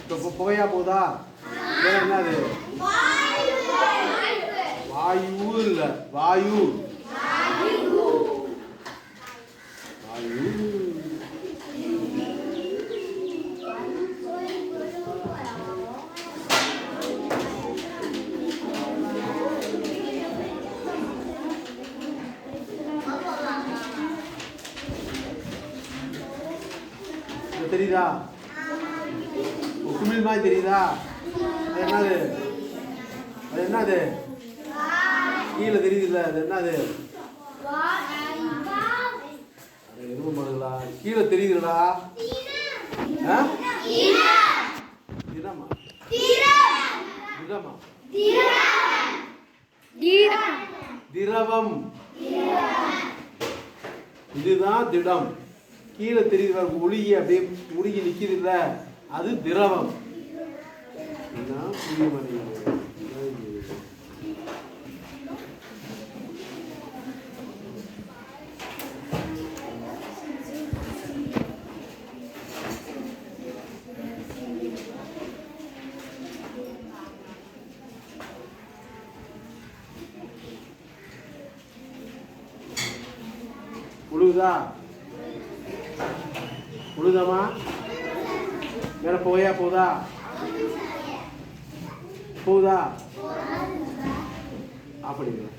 இப்போ பு- புகையா போதா வேற என்னது வாயு இல்ல வாயு வாயு இது தெரியுதா? குமிழ் மாதிரி தெரியுதா? அது என்னது? அது என்னது? கீழே தெரியுதுல்ல அது என்னது? எதுவும் பண்ணுங்களா கீழே தெரியுதுடா. ஆ? திடமா திடமா திரவம். இதுதான் திடம். கீழே தெரியுது பாருங்க, அப்படியே உருகி நிற்கிறதுல அது திரவம். இதுதான் உழுதாமா? வேற போயா போதா? போகுதா அப்படிங்களா